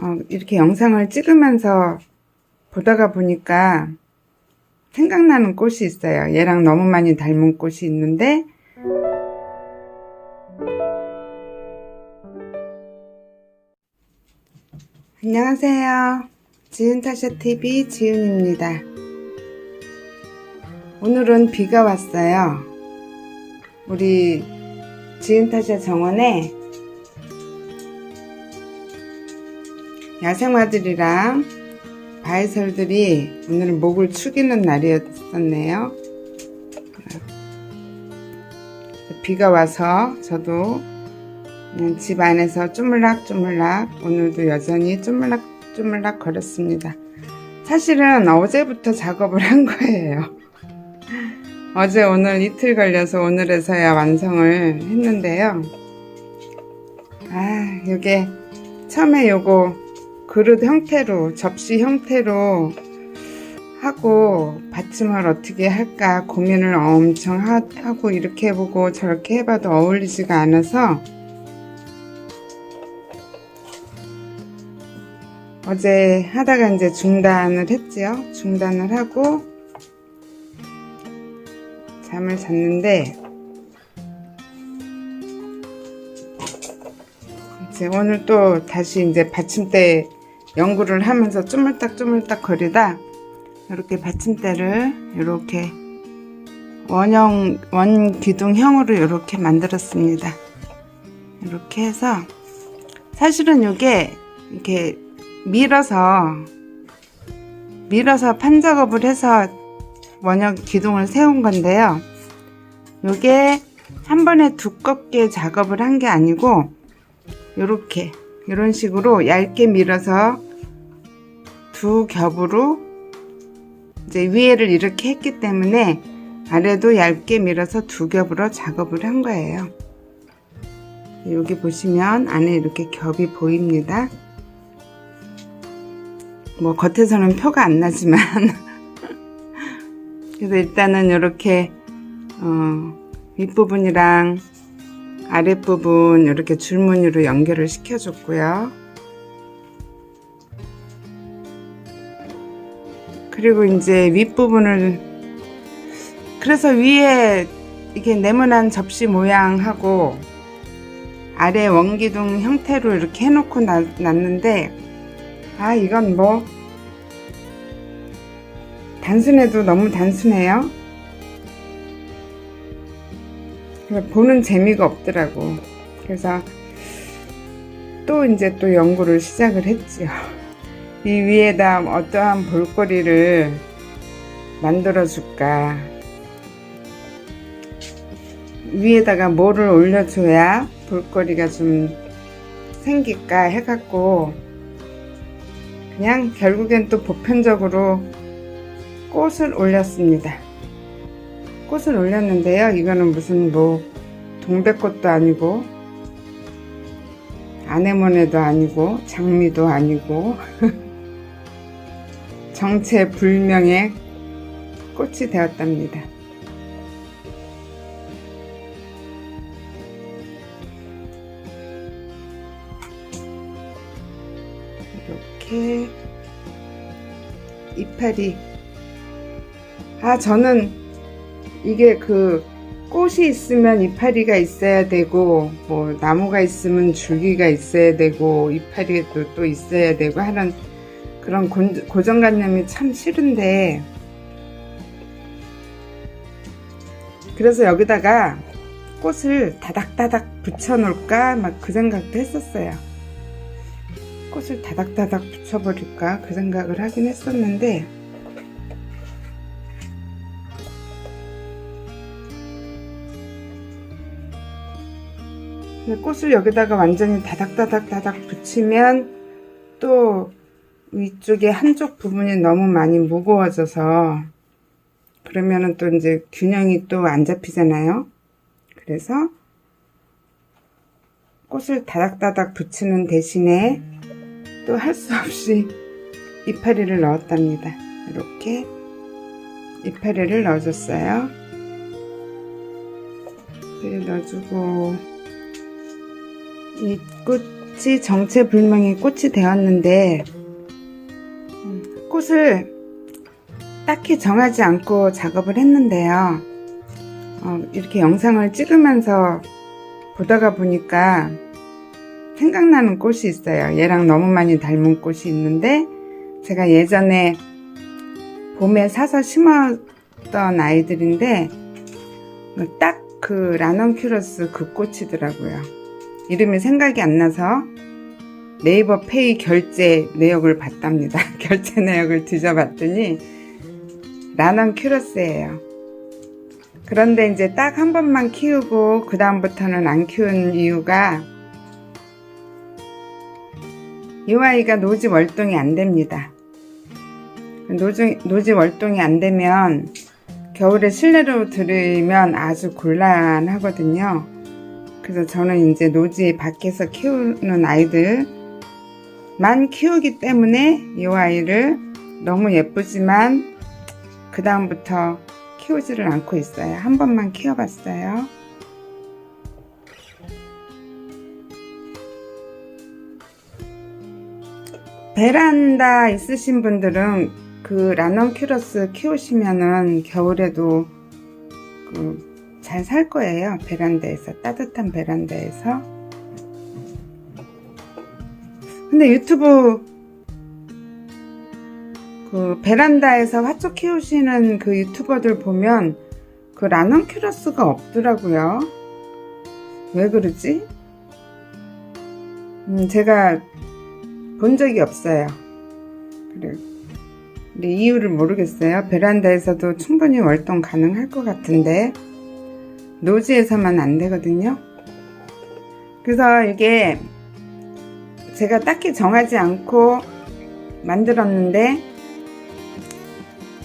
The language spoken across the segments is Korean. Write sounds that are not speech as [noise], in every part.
어, 이렇게 영상을 찍으면서 보다가 보니까 생각나는 꽃이 있어요. 얘랑 너무 많이 닮은 꽃이 있는데 안녕하세요. 지은타샤TV 지은입니다. 오늘은 비가 왔어요. 우리 지은타샤 정원에 야생화들이랑 바이설들이 오늘은 목을 축이는 날이었었네요. 비가 와서 저도 집 안에서 쪼물락쪼물락 오늘도 여전히 쪼물락쪼물락 걸었습니다. 사실은 어제부터 작업을 한 거예요. 어제 오늘 이틀 걸려서 오늘에서야 완성을 했는데요. 아, 이게 처음에 요거 그릇 형태로, 접시 형태로 하고 받침을 어떻게 할까 고민을 엄청 하, 하고 이렇게 해보고 저렇게 해봐도 어울리지가 않아서 어제 하다가 이제 중단을 했지요. 중단을 하고 잠을 잤는데 이제 오늘 또 다시 이제 받침대 연구를 하면서 쪼물딱쪼물딱 거리다 이렇게 받침대를 이렇게 원형 원기둥형으로 이렇게 만들었습니다. 이렇게 해서 사실은 이게 이렇게 밀어서 밀어서 판 작업을 해서 원형 기둥을 세운 건데요. 이게 한 번에 두껍게 작업을 한 게 아니고 이렇게 이런 식으로 얇게 밀어서 두 겹으로 이제 위에를 이렇게 했기 때문에 아래도 얇게 밀어서 두 겹으로 작업을 한 거예요. 여기 보시면 안에 이렇게 겹이 보입니다. 뭐 겉에서는 표가 안 나지만 [laughs] 그래서 일단은 이렇게 어, 윗부분이랑 아랫부분 이렇게 줄무늬로 연결을 시켜줬고요. 그리고 이제 윗부분을 그래서 위에 이렇게 네모난 접시 모양하고 아래 원기둥 형태로 이렇게 해놓고 놨, 놨는데 아 이건 뭐 단순해도 너무 단순해요. 보는 재미가 없더라고. 그래서 또 이제 또 연구를 시작을 했지요. 이 위에다 어떠한 볼거리를 만들어 줄까? 위에다가 뭐를 올려줘야 볼거리가 좀 생길까 해갖고 그냥 결국엔 또 보편적으로 꽃을 올렸습니다. 꽃을 올렸는데요. 이거는 무슨 뭐 동백꽃도 아니고 아네모네도 아니고 장미도 아니고 [laughs] 정체불명의 꽃이 되었답니다. 이렇게 이파리 아 저는 이게 그 꽃이 있으면 이파리가 있어야 되고 뭐 나무가 있으면 줄기가 있어야 되고 이파리도 또 있어야 되고 하는 그런 고, 정관념이 참 싫은데. 그래서 여기다가 꽃을 다닥다닥 붙여 놓을까? 막 그 생각도 했었어요. 꽃을 다닥다닥 붙여버릴까? 그 생각을 하긴 했었는데 꽃을 여기다가 완전히 다닥다닥 다닥 붙이면 또 위쪽에 한쪽 부분이 너무 많이 무거워져서 그러면은 또 이제 균형이 또 안 잡히잖아요. 그래서 꽃을 다닥다닥 붙이는 대신에 또 할 수 없이 이파리를 넣었답니다. 이렇게 이파리를 넣어줬어요. 네, 넣어주고 이꽃 꽃이 정체불명의 꽃이 되었는데 음, 꽃을 딱히 정하지 않고 작업을 했는데요. 어, 이렇게 영상을 찍으면서 보다가 보니까 생각나는 꽃이 있어요. 얘랑 너무 많이 닮은 꽃이 있는데 제가 예전에 봄에 사서 심었던 아이들인데 딱 그 라넌큐러스 그 꽃이더라고요. 이름이 생각이 안 나서 네이버 페이 결제 내역을 봤답니다. [laughs] 결제 내역을 뒤져봤더니 라넌큐러스예요. 그런데 이제 딱 한 번만 키우고 그 다음부터는 안 키운 이유가 이 아이가 노지 월동이 안 됩니다. 노지, 노지 월동이 안 되면 겨울에 실내로 들이면 아주 곤란하거든요. 그래서 저는 이제 노지 밖에서 키우는 아이들만 키우기 때문에 이 아이를 너무 예쁘지만 그 다음부터 키우지를 않고 있어요. 한 번만 키워봤어요. 베란다 있으신 분들은 그 라넌큐러스 키우시면은 겨울에도 그 잘 살 거예요. 베란다에서 따뜻한 베란다에서. 근데 유튜브 그 베란다에서 화초 키우시는 그 유튜버들 보면 그 라넌큐러스가 없더라고요. 왜 그러지? 음, 제가 본 적이 없어요. 근데 이유를 모르겠어요. 베란다에서도 충분히 월동 가능할 것 같은데 노지에서만 안 되거든요. 그래서 이게 제가 딱히 정하지 않고 만들었는데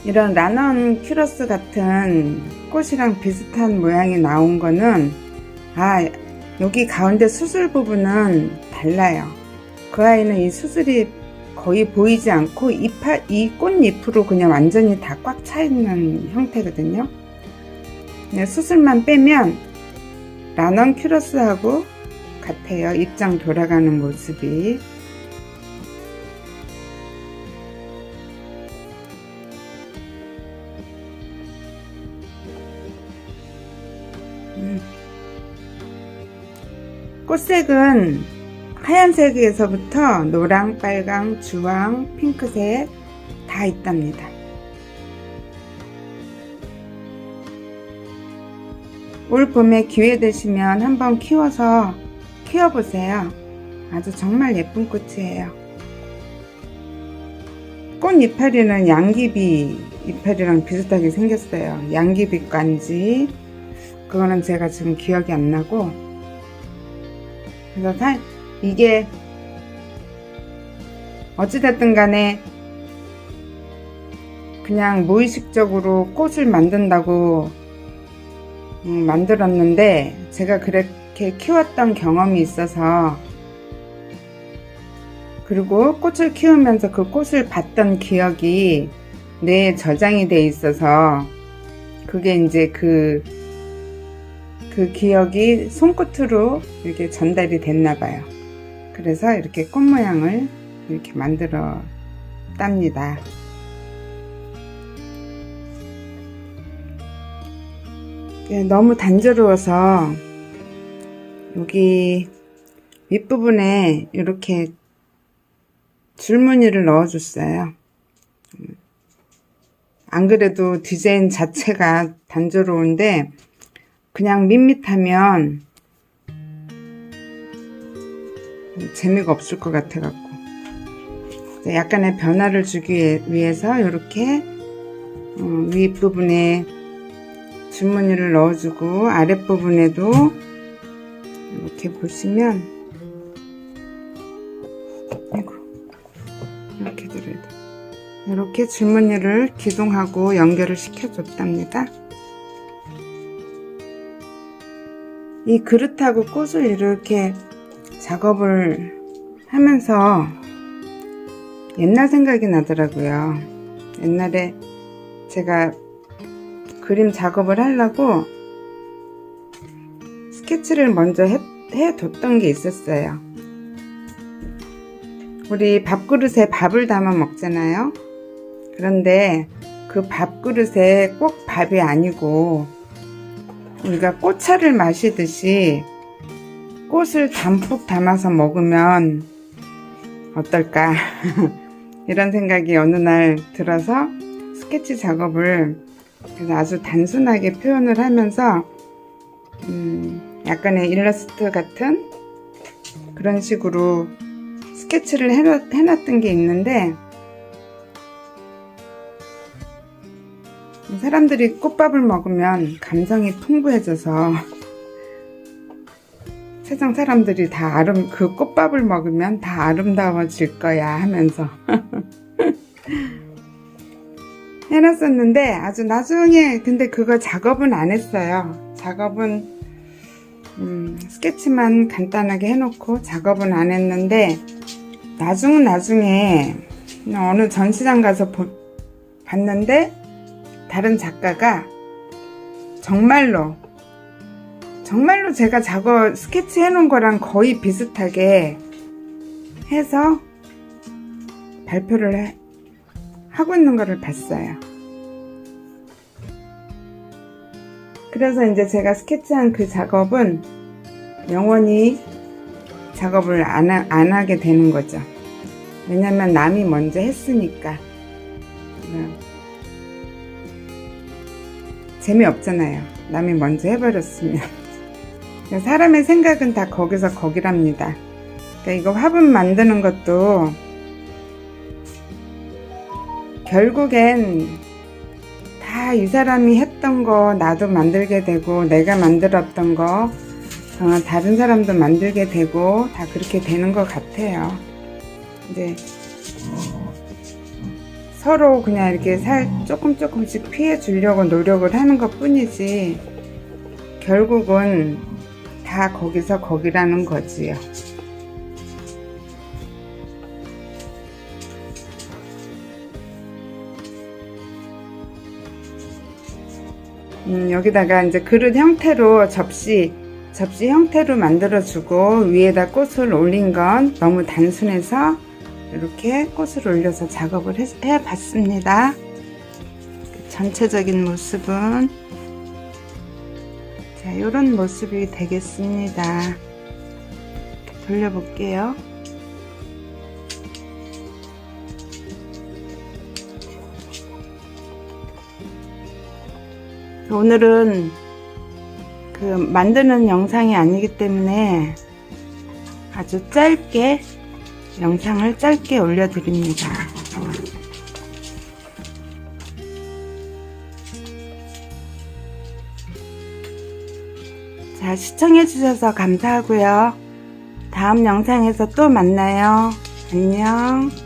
이런 라넌 큐러스 같은 꽃이랑 비슷한 모양이 나온 거는 아 여기 가운데 수술 부분은 달라요. 그 아이는 이 수술이 거의 보이지 않고 잎, 이 꽃잎으로 그냥 완전히 다 꽉 차 있는 형태거든요. 네, 수술만 빼면 라넌 큐러스하고 같아요. 입장 돌아가는 모습이. 음. 꽃색은 하얀색에서부터 노랑, 빨강, 주황, 핑크색 다 있답니다. 올 봄에 기회 되시면 한번 키워서 키워보세요. 아주 정말 예쁜 꽃이에요. 꽃 이파리는 양귀비 이파리랑 비슷하게 생겼어요. 양귀비관지 그거는 제가 지금 기억이 안 나고 그래서 사, 이게 어찌됐든 간에 그냥 무의식적으로 꽃을 만든다고 음, 만들었는데 제가 그렇게 키웠던 경험이 있어서 그리고 꽃을 키우면서 그 꽃을 봤던 기억이 뇌에 저장이 돼 있어서 그게 이제 그, 그 기억이 손끝으로 이렇게 전달이 됐나 봐요. 그래서 이렇게 꽃 모양을 이렇게 만들어 땁니다. 너무 단조로워서 여기 윗부분에 이렇게 줄무늬를 넣어줬어요. 안 그래도 디자인 자체가 단조로운데 그냥 밋밋하면 재미가 없을 것 같아 갖고 약간의 변화를 주기 위해서 이렇게 어, 윗부분에 줄무늬를 넣어주고 아랫부분에도 이렇게 보시면 이렇게 들어야 돼. 이렇게 줄무늬를 기둥하고 연결을 시켜줬답니다. 이 그릇하고 꽃을 이렇게 작업을 하면서 옛날 생각이 나더라고요. 옛날에 제가 그림 작업을 하려고 스케치를 먼저 해, 해뒀던 게 있었어요. 우리 밥그릇에 밥을 담아 먹잖아요. 그런데 그 밥그릇에 꼭 밥이 아니고 우리가 꽃차를 마시듯이 꽃을 담뿍 담아서 먹으면 어떨까 [laughs] 이런 생각이 어느 날 들어서 스케치 작업을 그래서 아주 단순하게 표현을 하면서 음, 약간의 일러스트 같은 그런 식으로 스케치를 해놨, 해놨던 게 있는데 사람들이 꽃밥을 먹으면 감성이 풍부해져서 [laughs] 세상 사람들이 다 아름 그 꽃밥을 먹으면 다 아름다워질 거야 하면서 [laughs] 해놨었는데 아주 나중에 근데 그거 작업은 안 했어요. 작업은 음, 스케치만 간단하게 해놓고 작업은 안 했는데 나중 나중에 어느 전시장 가서 보- 봤는데 다른 작가가 정말로 정말로 제가 작업 스케치 해놓은 거랑 거의 비슷하게 해서 발표를 해- 하고 있는 거를 봤어요. 그래서 이제 제가 스케치한 그 작업은 영원히 작업을 안, 하, 안 하게 되는 거죠. 왜냐면 남이 먼저 했으니까. 음. 재미없잖아요. 남이 먼저 해버렸으면. [laughs] 사람의 생각은 다 거기서 거기랍니다. 그러니까 이거 화분 만드는 것도 결국엔 다 이 사람이 했던 거 나도 만들게 되고 내가 만들었던 거 어, 다른 사람도 만들게 되고 다 그렇게 되는 것 같아요. 이제 서로 그냥 이렇게 살 조금 조금씩 피해 주려고 노력을 하는 것 뿐이지 결국은 다 거기서 거기라는 거지요. 음, 여기다가 이제 그릇 형태로 접시, 접시 형태로 만들어주고 위에다 꽃을 올린 건 너무 단순해서 이렇게 꽃을 올려서 작업을 해, 해봤습니다. 전체적인 모습은 자, 이런 모습이 되겠습니다. 돌려볼게요. 오늘은 그 만드는 영상이 아니기 때문에 아주 짧게 영상을 짧게 올려드립니다. 자, 시청해주셔서 감사하고요. 다음 영상에서 또 만나요. 안녕.